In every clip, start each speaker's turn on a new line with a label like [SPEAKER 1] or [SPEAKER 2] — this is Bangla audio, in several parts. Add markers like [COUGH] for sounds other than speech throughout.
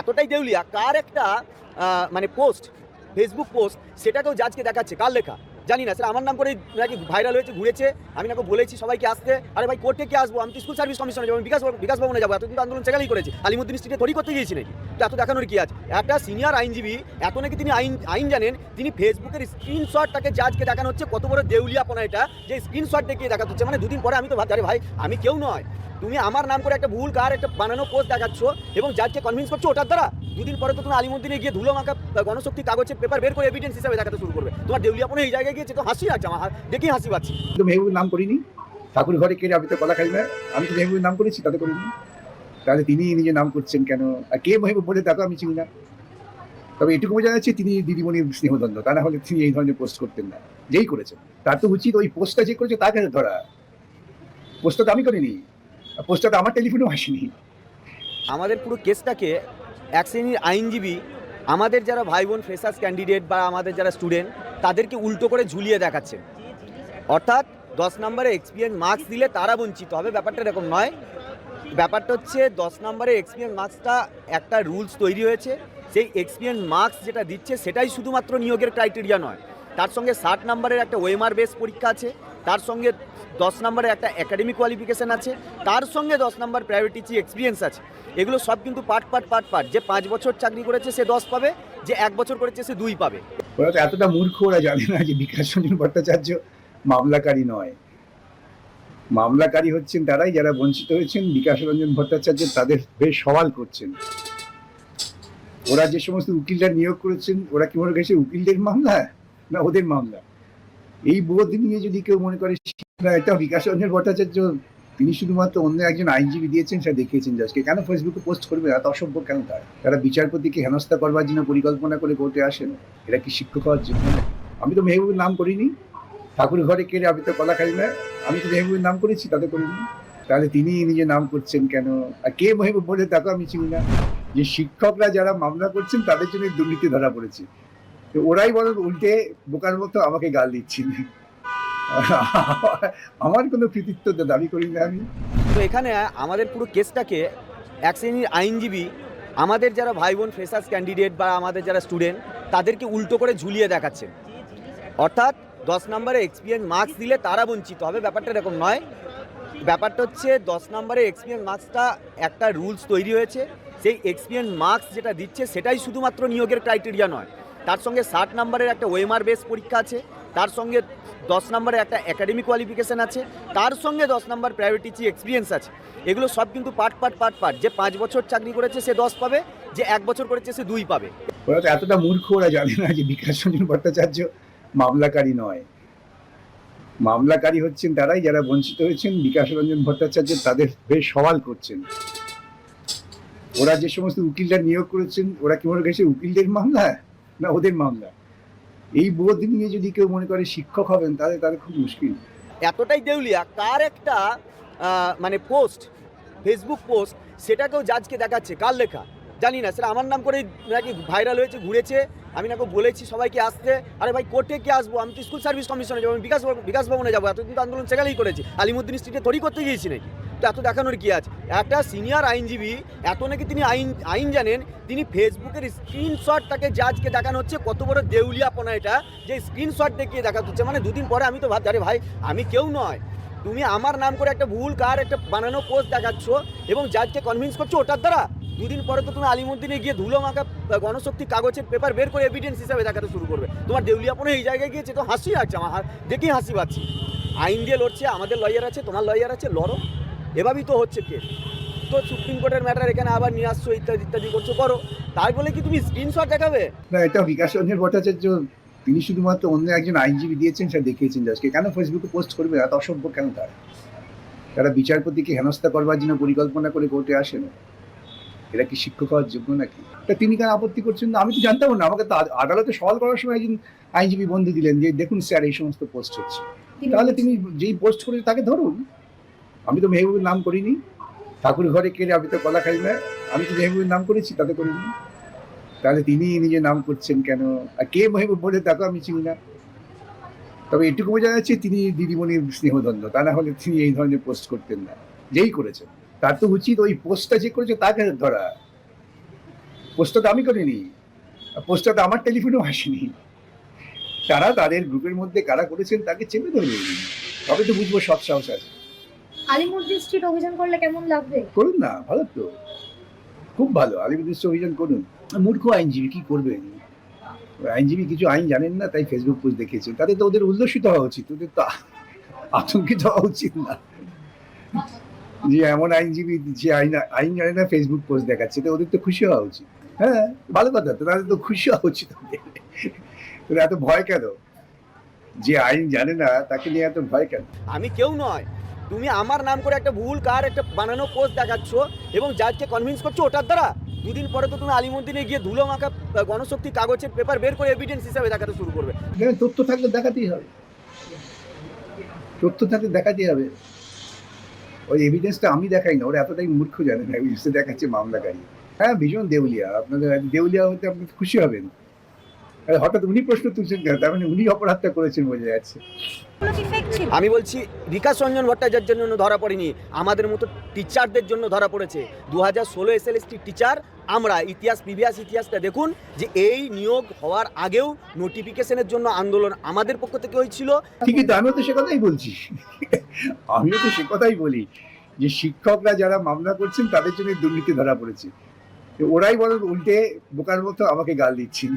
[SPEAKER 1] এতটাই দেউলিয়া কার একটা মানে পোস্ট ফেসবুক পোস্ট সেটাকেও জাজকে দেখাচ্ছে কার লেখা? জানি না, স্যার, আমার নাম করে নাকি ভাইরাল হয়েছে, ঘুরেছে, আমি নাকি বলেছি সবাইকে আসতে। আরে ভাই, কোর্টে কে আসব? আমি স্কুল সার্ভিস কমিশনে যাব বিকাশ বিকাশ ভবনে যাব। এতদিন তো আন্দোলন সেখানেই করেছি। আলিমুদ্দিন স্ট্রিটে তৈরি করতে গিয়েছি নাকি? তো এত দেখানোর কি আছে? একটা সিনিয়র আইনজীবী, এত নাকি তিনি আইন আইন জানেন, তিনি ফেসবুকের স্ক্রিনশটটাকে জাজকে দেখানো হচ্ছে, কত বড় দেউলিয়াপনা এটা, যে স্ক্রিনশট দেখিয়ে দেখাতে হচ্ছে। মানে দুদিন পরে আমি তো ভাবছি, আরে ভাই, আমি কেউ নয়। তুমি আমার নাম করে একটা ভুল, কার একটা বানানো পোস্ট দেখাচ্ছ, এবং জাজকে কনভিন্স করছ ওটার দ্বারা? দুদিন পরে তো তুমি আলিমুদ্দিনে গিয়ে ধুলো মাখা গণশক্তি কাগজের পেপার বের করে এভিডেন্স হিসাবে দেখাতে শুরু করবে। তোমার দেউলিয়াপনা এই জায়গায় গিয়েছে তো হাসি লাগছে আমার দেখেই হাসি পাচ্ছি।
[SPEAKER 2] কিন্তু মেহবুবের নাম করিনি। ঠাকুর ঘরে কে আমি তো কলা খাই না? আমি তো মেহবুবের নাম করেছি তাতে করিনি। তাহলে তিনি নিজে নাম করছেন কেন? আর কে মেহবুব বলে তাকে আমি চিনি না। তবে এটুকু বোঝা যাচ্ছে তিনি দিদিমণির স্নেহদণ্ড তা না হলে তিনি এই ধরনের পোস্ট করতেন না। যেই করেছেন। তার তো উচিত ওই পোস্টটা যে করেছে তাকে ধরা? পোস্টটা তো আমি করিনি। পোস্টটা তো আমার টেলিফোনেও আসেনি।
[SPEAKER 1] আমাদের পুরো কেসটাকে এক শ্রেণির আইনজীবী আমাদের যারা ভাই বোন ফ্রেশার্স ক্যান্ডিডেট বা আমাদের যারা স্টুডেন্ট তাদেরকে উল্টো করে ঝুলিয়ে দেখাচ্ছে। অর্থাৎ দশ নম্বরে এক্সপিরিয়েন্স মার্কস দিলে তারা বঞ্চিত হবে, ব্যাপারটা এরকম নয়। ব্যাপারটা হচ্ছে দশ নম্বরে এক্সপিরিয়েন্স মার্কসটা একটা রুলস তৈরি হয়েছে। সেই এক্সপিরিয়েন্স মার্কস যেটা দিচ্ছে সেটাই শুধুমাত্র নিয়োগের ক্রাইটেরিয়া নয়। তার সঙ্গে ষাট নম্বরের একটা ওয়েমার বেস পরীক্ষা আছে। তার সঙ্গে দশ নম্বরের একটা একাডেমিক কোয়ালিফিকেশান আছে, তার সঙ্গে দশ নম্বর প্রাইভেট টিচিং এক্সপিরিয়েন্স আছে। এগুলো সব কিন্তু পার্ট পার্ট পার্ট পার্ট যে পাঁচ বছর চাকরি করেছে, সে দশ পাবে, যে এক বছর করেছে, সে দুই পাবে।
[SPEAKER 2] ওরা তো এতটা মূর্খ, ওরা জানে না যে বিকাশ রঞ্জন ভট্টাচার্য মামলাকারী নয়। মামলাকারী হচ্ছেন তারাই, যারা বঞ্চিত হয়েছেন বিকাশ রঞ্জন ভট্টাচার্য, তাদের বেশ সওয়াল করছেন। ওরা যে সমস্ত উকিলরা নিয়োগ করেছেন, ওরা কি মনে করছে উকিলদের মামলা না ওদের মামলা? এই বোধ নিয়ে যদি কেউ মনে করে এটা বিকাশ রঞ্জন ভট্টাচার্য, তিনি শুধুমাত্র অন্য একজন আইনজীবী দিয়েছেন, সেটা দেখিয়েছেন জাজকে কেন ফেসবুকে পোস্ট করবে? এত অসভ্য কেন তার? তারা বিচারপতিকে হেনস্থা করবার জন্য পরিকল্পনা করে কোর্টে আসেন। এরা কি শিক্ষক হওয়ার জন্য? আমি তো মেহবুবের নাম করিনি। ঠাকুর ঘরে কেড়ে আমি তো কলা খাই না? আমি তো মেহবুবের নাম করেছি, তাতে করিনি তাহলে তিনি নিজে নাম করছেন কেন? আর কে মেহবুব বলে তাকে আমি চিনি না। যে শিক্ষকরা যারা মামলা করছেন, তাদের জন্য দুর্নীতি ধরা পড়েছে। ওরাই বরং উল্টে বোকার মতো আমাকে গাল দিচ্ছেন আমার কোনো কৃতিত্ব দাবি করি না আমি।
[SPEAKER 1] তো এখানে আমাদের পুরো কেসটাকে এক শ্রেণির আইনজীবী, আমাদের যারা ভাই বোন ফ্রেশার্স ক্যান্ডিডেট বা আমাদের যারা স্টুডেন্ট তাদেরকে উল্টো করে ঝুলিয়ে দেখাচ্ছে। অর্থাৎ দশ নম্বরে এক্সপিরিয়েন্স মার্কস দিলে তারা বঞ্চিত হবে, ব্যাপারটা এরকম নয়। ব্যাপারটা হচ্ছে দশ নম্বরে এক্সপিরিয়েন্স মার্কসটা একটা রুলস তৈরি হয়েছে। সেই এক্সপিরিয়েন্স মার্কস যেটা দিচ্ছে, সেটাই শুধুমাত্র নিয়োগের ক্রাইটেরিয়া নয়। তার সঙ্গে ষাট নম্বরের একটা ওয়েমার বেস পরীক্ষা আছে, তার সঙ্গে দশ নম্বরের একটা একাডেমিক কোয়ালিফিকেশান আছে, তার সঙ্গে দশ নম্বর প্রাইভেট টিচিং এক্সপিরিয়েন্স আছে। এগুলো সব কিন্তু পার্ট পার্ট পার্ট পার্ট যে পাঁচ বছর চাকরি করেছে সে দশ পাবে, যে এক বছর করেছে সে দুই পাবে।
[SPEAKER 2] ওরা তো এতটা মূর্খ, ওরা জানে না যে বিকাশ রঞ্জন ভট্টাচার্য মামলাকারী নয়। মামলাকারী হচ্ছেন তারাই, যারা বঞ্চিত হয়েছেন বিকাশ রঞ্জন ভট্টাচার্য তাদের বেশ সওয়াল করছেন। ওরা যে সমস্ত উকিলরা নিয়োগ করেছেন, ওরা কি মনে করছে উকিলদের মামলা? না, ওদের মামলা। এই বোধ নিয়ে যদি কেউ মনে করে শিক্ষক হবেন, তাহলে তাদের খুব মুশকিল।
[SPEAKER 1] এতটাই দেউলিয়া, কার একটা মানে পোস্ট ফেসবুক পোস্ট সেটাকেও জাজকে দেখাচ্ছে? কার লেখা? জানি না, সেটা আমার নাম করে নাকি ভাইরাল হয়েছে, ঘুরেছে, আমি নাকি বলেছি সবাইকে আসতে। আরে ভাই কোর্টে কে আসব? আমি তো স্কুল সার্ভিস কমিশনে যাব, আমি বিকাশ বিকাশ ভবনে যাব, এতদিন তো আন্দোলন সেখানেই করেছি। আলিমুদ্দিন স্ট্রিটে তৈরি করতে গিয়েছি নাকি? তো এত দেখানোর কি আছে? একটা সিনিয়র আইনজীবী, এত নাকি তিনি আইন আইন জানেন, তিনি ফেসবুকের স্ক্রিনশটটাকে জাজকে দেখানো হচ্ছে, কত বড় দেউলিয়াপনা এটা, যে স্ক্রিনশট দেখিয়ে দেখাতে হচ্ছে। মানে দুদিন পরে আমি তো ভাবছি, আরে ভাই, আমি কেউ নয়। তুমি আমার নাম করে একটা ভুল কার একটা বানানো পোস্ট দেখাচ্ছ এবং জাজকে কনভিন্স করছ ওটার দ্বারা? দুদিন পরে তো তুমি আলিমুদ্দিনে গিয়ে ধুলো মাখা গণশক্তি কাগজের পেপার বের করে এভিডেন্স হিসাবে দেখাতে শুরু করবে। তোমার দেউলিয়াপনা এই জায়গায় গিয়েছে, তো হাসি লাগছে আমার দেখেই হাসি পাচ্ছি। আইন দিয়ে লড়ছে, আমাদের লয়ার আছে, তোমার লয়ার আছে, লড়ো। এভাবেই তো হচ্ছে কেস তো সুপ্রিম কোর্টের ম্যাটার এখানে আবার নিয়ে আসছো ইত্যাদি ইত্যাদি করছ করো। তাই বলে কি তুমি স্ক্রিনশট দেখাবে?
[SPEAKER 2] না এটা বিকাশ রঞ্জন ভট্টাচার্য তিনি শুধুমাত্র অন্য একজন আইনজীবী দিয়েছেন সেটা দেখিয়েছেন জাজকে কেন ফেসবুকে পোস্ট করবে? এত অসভ্য কেন তার? তারা বিচারপতিকে হেনস্থা করবার জন্য পরিকল্পনা করে কোর্টে আসেন এটা কি শিক্ষক হওয়ার যোগ্য নাকি? তা তিনি কেন আপত্তি করছেন? না আমি তো জানতাম না আমাকে তো আদালতে সওয়াল করার সময় একজন আইনজীবী বন্ধু দিলেন যে দেখুন স্যার এই সমস্ত পোস্ট হচ্ছে। তাহলে তিনি যেই পোস্ট করেছে তাকে ধরুন। আমি তো মেহবুবের নাম করিনি। ঠাকুর ঘরে কে আমি তো কলা খাই না আমি তো মেহবুবের নাম করেছি, তাতে করিনি। তাহলে তিনি নিজে নাম করছেন কেন? আর কে মেহবুব বলে তাকে আমি চিনি না। তবে এটুকু বোঝা যাচ্ছে তিনি দিদিমণির স্নেহদণ্ড তা না হলে তিনি এই ধরনের পোস্ট করতেন না। যেই করেছেন। তার তো উচিত ওই পোস্টটা যে করেছে তাকে ধরা? পোস্টটা তো আমি করিনি। পোস্টটা তো আমার টেলিফোনেও আসেনি। তারা তাদের গ্রুপের মধ্যে কারা করেছেন তাকে চেপে ধরে তবে তো বুঝব সৎ সাহস আছে।
[SPEAKER 3] আলিমুদ্দিন স্ট্রিট অভিযান করলে কেমন লাগবে?
[SPEAKER 2] করুন না ভালো তো। খুব ভালো আলিমুদ্দিন অভিযান করুন। মূর্খ আইনজীবী কি করবেন? ওই আইনজীবী কিছু আইন জানেন না তাই ফেসবুক পোস্ট দেখিয়েছেন তাতে তো ওদের উল্লসিত হওয়া উচিত ওদের তো আতঙ্কিত হওয়া উচিত না। যে এমন আইনজীবী যে আইন আইন জানে না ফেসবুক পোস্ট দেখাচ্ছে তো ওদের তো খুশি হওয়া উচিত। হ্যাঁ ভালো কথা তো তাদের তো খুশি হওয়া উচিত ওদের। এত ভয় কেন? যে আইন জানে না তাকে নিয়ে এত ভয় কেন?
[SPEAKER 1] আমি কেউ নয় তুমি আমার নাম করে একটা ভুল কার একটা বানানো পোস্ট দেখাচ্ছ এবং জাজকে কনভিন্স করছ ওটার দ্বারা? দুদিন পরে তো তুমি আলিমুদ্দিনে গিয়ে ধুলো মাখা গণশক্তি কাগজের পেপার বের করে এভিডেন্স হিসাবে দেখাতে শুরু করবে।
[SPEAKER 2] তথ্য থাকলে দেখাতেই হবে। তথ্য থাকলে দেখাতেই হবে। ওই এভিডেন্সটা আমি দেখাই না, ওরা এতটাই মূর্খ জানে না এভিডেন্সটা দেখাচ্ছে মামলাকারী। হ্যাঁ ভীষণ দেউলিয়া। আপনাদের দেউলিয়া হতে আপনি খুশি হবেন। হঠাৎ উনি প্রশ্ন তুলছেন কেন? তার মানে উনি অপরাধটা করেছেন বোঝা যাচ্ছে।
[SPEAKER 1] আমি বলছি বিকাশ রঞ্জন ভট্টাচার্যের জন্য ধরা পড়েনি আমাদের মতো টিচারদের জন্য ধরা পড়েছে। দু হাজার ষোলো এস এল টিচার আমরা ইতিহাস প্রিভিয়াস ইতিহাসটা দেখুন যে এই নিয়োগ হওয়ার আগেও নোটিফিকেশনের জন্য আন্দোলন আমাদের পক্ষ থেকে হয়েছিল।
[SPEAKER 2] ঠিকই তো আমিও তো সে কথাই বলছি। আমিও তো সে কথাই বলি যে শিক্ষকরা যারা মামলা করছেন তাদের জন্য দুর্নীতি ধরা পড়েছে। ওরাই বরং উল্টে বোকার মতো আমাকে গাল দিচ্ছেন।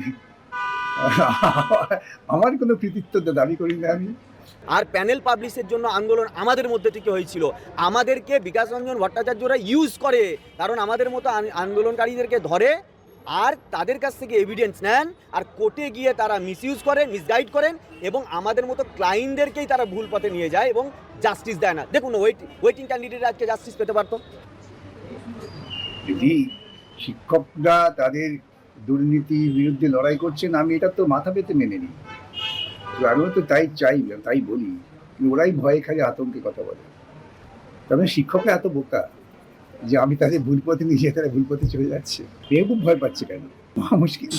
[SPEAKER 2] [LAUGHS] আমার কোনো কৃতিত্ব দাবি করি না আমি।
[SPEAKER 1] আর প্যানেল পাবলিশের জন্য আন্দোলন আমাদের মধ্যে থেকে হয়েছিল। আমাদেরকে বিকাশ রঞ্জন ভট্টাচার্যরা ইউজ করে কারণ আমাদের মতো আন- আন্দোলনকারীদেরকে ধরে আর তাদের কাছ থেকে এভিডেন্স নেন আর কোর্টে গিয়ে তারা মিসইউজ করেন মিসগাইড করেন এবং আমাদের মতো ক্লায়েন্টদেরকেই তারা ভুল পথে নিয়ে যায় এবং জাস্টিস দেয় না। দেখুন ওয়েট ওয়েটিং ক্যান্ডিডেট আজকে জাস্টিস পেতে পারতো?
[SPEAKER 2] যদি শিক্ষকরা তাদের দুর্নীতির বিরুদ্ধে লড়াই করছেন, আমি এটা তো মাথা পেতে মেনে নিই। আমিও তো তাই চাই, তাই বলি। ওরাই ভয়ে খালি আতঙ্কে কথা বলে। তবে শিক্ষকরা এত বোকা যে আমি তাদের ভুল পথে নিয়ে তারা ভুল পথে চলে যাচ্ছে। এ খুব ভয় পাচ্ছে কেন? মুশকিল।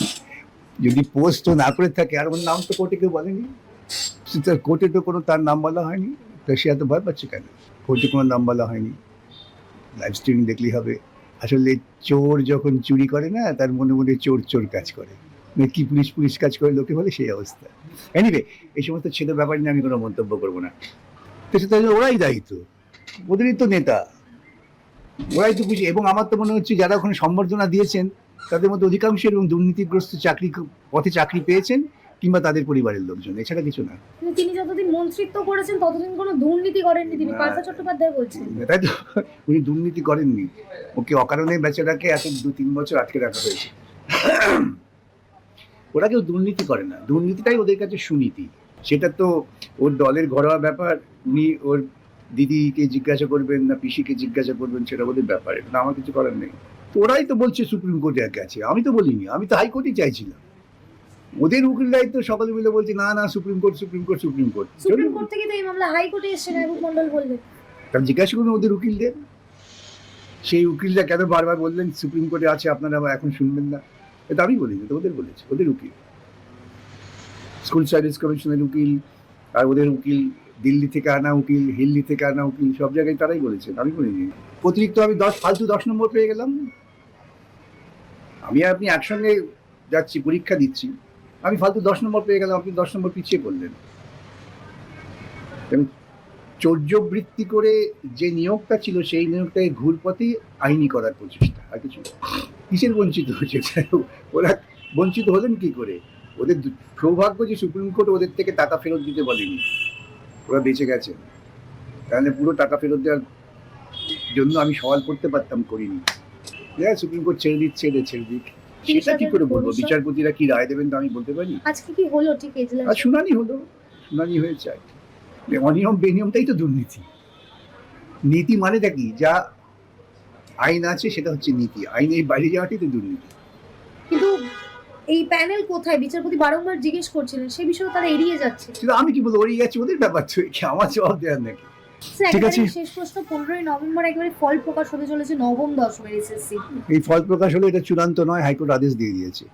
[SPEAKER 2] যদি পোস্ট না করে থাকে, আর ওর নাম তো কোর্টে কেউ বলেনি। কোর্টে তো কোনো তার নাম বলা হয়নি। তো সে এত ভয় পাচ্ছে কেন? কোর্টে কোনো নাম বলা হয়নি। লাইভ স্ট্রিমিং দেখলেই হবে। আসলে চোর যখন চুরি করে না, তার মনে মনে চোর চোর কাজ করে। মানে কি পুলিশ পুলিশ কাজ করে লোকে বলে সেই অবস্থা। এনিওয়ে এই সমস্ত ছেলে ব্যাপার নিয়ে আমি কোনো মন্তব্য করব না। তো ওরাই দায়িত্ব ওদেরই তো নেতা। ওরাই তো বুঝি এবং আমার তো মনে হচ্ছে যারা ওখানে সম্বর্ধনা দিয়েছেন, তাদের মধ্যে অধিকাংশ এবং দুর্নীতিগ্রস্ত চাকরি, পথে চাকরি পেয়েছেন। কিংবা তাদের পরিবারের লোকজন এছাড়া কিছু না।
[SPEAKER 3] তিনি যতদিন মন্ত্রিত্ব করেছেন ততদিন কোনো দুর্নীতি করেননি তিনি পার্থ চট্টোপাধ্যায় বলছেন।
[SPEAKER 2] তাই তো উনি দুর্নীতি করেননি। ওকে অকারণে বেচারাকে এত দু তিন বছর আটকে রাখা হয়েছে। ওরা কেউ দুর্নীতি করে না। দুর্নীতিটাই ওদের কাছে সুনীতি। সেটা তো ওর দলের ঘরোয়া ব্যাপার। উনি ওর দিদিকে জিজ্ঞাসা করবেন না পিসিকে জিজ্ঞাসা করবেন সেটা ওদের ব্যাপার। এটা আমার কিছু করার নেই। তো ওরাই তো বলছে সুপ্রিম কোর্টে গেছে আমি তো বলিনি। আমি তো হাইকোর্টই চাইছিলাম। ওদের উকিল দায়িত্ব সকালে মিলে বলছে না না Supreme Court Supreme Court Supreme Court.
[SPEAKER 3] Supreme Court থেকে তো এই মামলা হাইকোর্টে এসছে নায়ব মন্ডল বললেন
[SPEAKER 2] তাহলে জিজ্ঞাসা করুন ওদের উকিলদের। সেই উকিলরা কেন বারবার বললেন সুপ্রিম কোর্টে আছে আপনারা আবার এখন শুনবেন না? এটা আমি বলিনি তো ওদের বলেছে ওদের উকিল। স্কুল সার্ভিস কমিশনের উকিল আর ওদের উকিল দিল্লি থেকে আনা উকিল হিল্লি থেকে আনা উকিল সব জায়গায় তারাই বলেছেন আমি বলিনি। অতিরিক্ত আমি দশ ফালতু দশ নম্বর পেয়ে গেলাম। আমি আপনি একসঙ্গে যাচ্ছি পরীক্ষা দিচ্ছি। আমি ফালতু দশ নম্বর পেয়ে গেলাম, আপনি দশ নম্বর পিছিয়ে পড়লেন। চৌর্যবৃত্তি করে যে নিয়োগটা ছিল, সেই নিয়োগটাকে ঘুরপথেই আইনি করার প্রচেষ্টা, আর কিছু কিসের বঞ্চিত হয়েছে ওরা বঞ্চিত হলেন কি করে? ওদের সৌভাগ্য যে সুপ্রিম কোর্ট ওদের থেকে টাকা ফেরত দিতে বলেনি। ওরা বেঁচে গেছে। তাহলে পুরো টাকা ফেরত দেওয়ার জন্য আমি সওয়াল করতে পারতাম করিনি। হ্যাঁ সুপ্রিম কোর্ট ছেড়ে দিচ্ছে ছেড়ে দিক। সেটা কি করে বলব? বিচারপতিরা কি রায় দেবেন তো আমি বলতে পারি?
[SPEAKER 3] আজকে কি হলো? ঠিক এজলাস
[SPEAKER 2] শুনানি হলো। শুনানি হয়েছে। অনিয়ম বেনিয়মটাই তো দুর্নীতি। নীতি মানেটা কি? যা আইন আছে সেটা হচ্ছে নীতি। আইনের বাইরে যাওয়াটাই তো দুর্নীতি।
[SPEAKER 3] কিন্তু এই প্যানেল কোথায়? বিচারপতি বারংবার জিজ্ঞেস করছিলেন সে বিষয়ে তারা এড়িয়ে যাচ্ছে।
[SPEAKER 2] কিন্তু আমি কি বলব? ওরই গেছে ওদের ব্যাপার তো। কি আমার জবাব দেওয়ার নাকি? ঠিক আছে।
[SPEAKER 3] শেষ প্রশ্ন পনেরোই নভেম্বর একবারে ফল প্রকাশ হতে চলেছে নবম দশমের এসএসসি
[SPEAKER 2] এই ফল প্রকাশ হলে এটা চূড়ান্ত নয় হাইকোর্ট আদেশ দিয়ে দিয়েছে